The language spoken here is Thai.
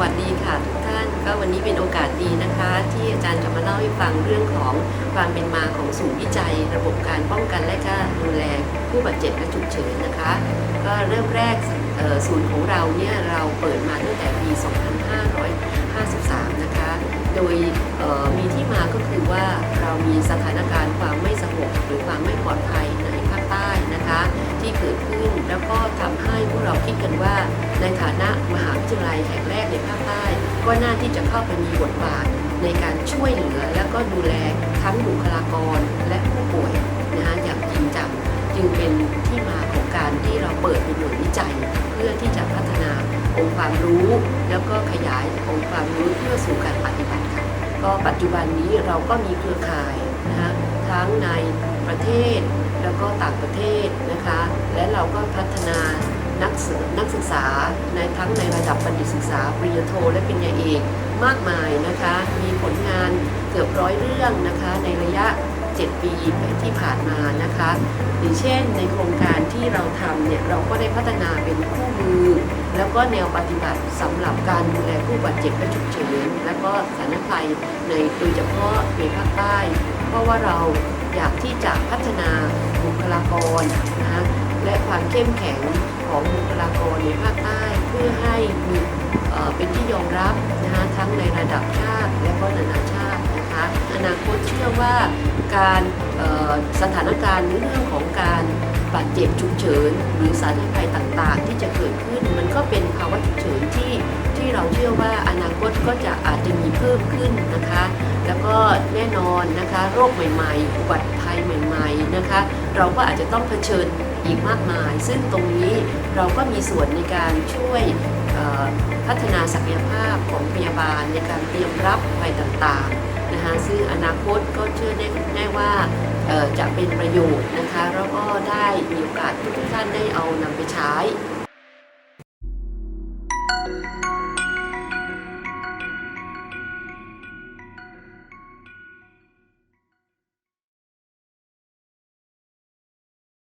วัสดีค่ะทุกท่านก็วันนี้เป็นโอกาสดีนะคะ ที่อาจารย์จะมาเล่าให้ฟังเรื่องของความเป็นมาของศูนย์วิจัย ระบบการป้องกันและก็ดูแลผู้บาดเจ็บและฉุกเฉินนะคะ ก็เริ่มแรกศูนย์ของเราเนี่ยเราเปิดมาตั้งแต่ปี 2553 นะคะ โดยมีที่มาก็คือว่าเรามีสถานการณ์ความไม่สงบหรือความไม่ปลอดภัย ก็ทำให้พวกเราคิดกันว่า ในฐานะมหาวิทยาลัยแห่งแรกในภาคใต้ก็น่าที่จะเข้าไปมีบทบาทในการช่วยเหลือและก็ดูแลทั้งบุคลากรและผู้ป่วยนะคะอย่างจริงจังจึงเป็นที่มาของการที่เราเปิดเป็นหน่วยวิจัย เพื่อที่จะพัฒนาองค์ความรู้ แล้วก็ขยายองค์ความรู้เพื่อสู่การปฏิบัติค่ะก็ปัจจุบันนี้เราก็มีเครือข่ายนะคะทั้งในประเทศ แล้วก็ต่างประเทศนะคะ และเราก็พัฒนานักศึกนักศึกษาในทั้งในระดับบัณฑิตศึกษา ปริญญาโท และปริญญาเอกมากมายนะคะ มีผลงานเกือบร้อยเรื่องนะคะ ในระยะ 7 ปีที่ผ่านมานะคะอย่างเช่นในโครงการที่เราทำเนี่ยเราก็ได้พัฒนาเป็นคู่มือ แล้วก็แนวปฏิบัติสำหรับการดูแลผู้บาดเจ็บและฉุกเฉินและก็สถานภัยในโดยเฉพาะในภาคใต้ เพราะว่าเราอยากที่จะพัฒนา ลากรนะและความเข้มแข็งของบุคลากรในภาคใต้เพื่อให้มีเป็นที่ยอมรับนะคะทั้งในระดับชาติและก็นานาชาตินะคะอนาคตเชื่อว่าการสถานการณ์เรื่องของการบาดเจ็บฉุกเฉินหรือสาธารณภัยต่างๆ ที่จะเกิดขึ้นมันก็เป็นภาวะฉุกเฉินที่ที่เราเชื่อว่าอนาคตก็จะอาจจะมีเพิ่มขึ้นนะคะ ก็แน่นอนนะคะโรคใหม่ๆ อุบัติภัยใหม่ๆนะคะ เราก็อาจจะต้องเผชิญอีกมากมาย ซึ่งตรงนี้เราก็มีส่วนในการช่วยพัฒนาศักยภาพของพยาบาลในการเตรียมรับภัยต่างๆนะคะซึ่งอนาคตก็เชื่อแน่ว่าจะเป็นประโยชน์นะคะแล้วก็ได้มีโอกาสทุกท่านได้เอานำไปใช้